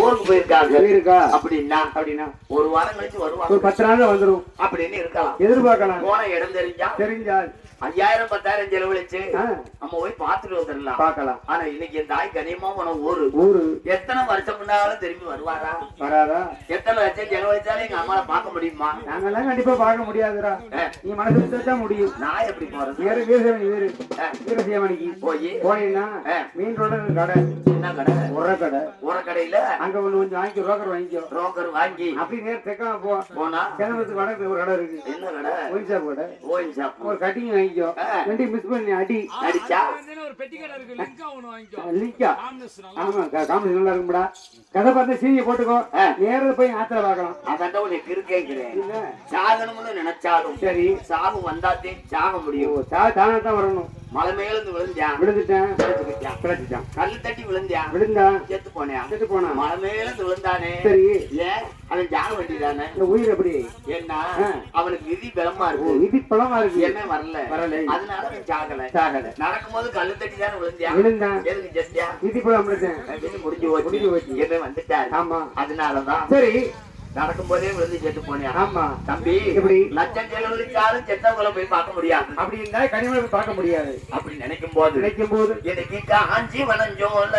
ஊருக்கு போயிருக்காங்க. இருக்கா அப்படின்னா அப்படின்னா? ஒரு வாரம் கழிச்சு வருவாங்க ஒரு பத்து நாள்ல வந்துரும். அப்படின்னு இருக்கலாம். எதிர்பார்க்கலாம். போன இடம் தெரிஞ்சா தெரிஞ்சால். ஐயாயிரம் பத்தாயிரம் செலவழிச்சு நம்ம போய் பார்த்துட்டு வந்துடலாம். பார்க்கலாம். ஆனா இன்னைக்கு என் தாய் கனியமா போன ஊரு. ஊரு. எத்தனை வருஷம் முன்னாலும் திரும்பி வருவாரா? வராதா? எத்தனை லட்சம் செலவழிச்சாலும் எங்க அம்மாவை பார்க்க முடியுமா? நாங்கெல்லாம் கண்டிப்பா பார்க்க முடியாதுடா. நீ மனசு வச்சா தான் முடியும். நான் எப்படி போறது? வேற வீரசேவனி வீரு ஆ, வீரசேவனிக்கு போய். போனீங்கன்னா. மீன் கடை. என்ன கடை? உர கடை உர கடையில அங்க ஒண்ணு கொஞ்சம் வாங்கிக்கோ ரோக்கர் வாங்கிக்கோ. புரோக்கர் வாங்கி. அப்படி நேரம் தெக்காம போ. போனா? கிணத்துக்கு வடக்கு ஒரு கடை இருக்கு. என்ன கடை? ஒயின் ஷாப் கடை ஓயின் ஷாப் ஒரு கட்டிங் வாங்கிக்கோ. ரெண்டையும் மிஸ் பண்ணி அடி. அடிச்சா? ஒரு பெட்டி கடை இருக்கு. லிங்கா ஒண்ணு வாங்கிக்கோ. நல்லா ஆமா காமெடி நல்லா இருக்கும்டா. கதை பார்த்து சீனியை போட்டுக்கோ. நேரில் போய் ஆத்துல பார்க்கலாம். அதான் உனக்கு இருக்கேங்கிறேன் சாகணும்னு நினைச்சாலும் சரி. சாவு வந்தாத்தே சாக முடியும். தா தானே தான் வரணும். மலை மேலிருந்து விழுந்தான் விழுந்துட்டேன். விழுந்துக்கிட்டான். கிடைச்சிட்டான் கல்லு தட்டி விழுந்தான். விழுந்தா செத்து போனேன். செத்து போனான். மலை மேலிருந்து விழுந்தானே. சரி. ஏன்? அவன் ஜாக வேண்டியதானே இந்த உயிர் எப்படி? ஏன்னா ஆ. அவனுக்கு விதி பலமா இருக்கு. விதி இருக்கு. என்ன வரல. வரலை. அதனால அவன் சாகல சாகல நடக்கும்போது கல்லு தட்டி தானே விழுந்தியா? விழுந்தான் எதுக்கு ஜெஸ்டியா விதி பழம் விழுந்தேன் முடிஞ்சு முடிஞ்சு போச்சு. போச்சு. என்ன வந்துட்டாரு. ஆமா. அதனாலதான் சரி. நடக்கும் போதே விழுந்து செத்து போனேன் ஆமா. தம்பி எப்படி? லட்சம் செலவழிச்சாலும் செத்தவங்களை போய் பார்க்க முடியாது. அப்படி இருந்தா கனிமலை பார்க்க முடியாது. அப்படி நினைக்கும் போது நினைக்கும் போது எனக்கு காஞ்சி வனஞ்சோல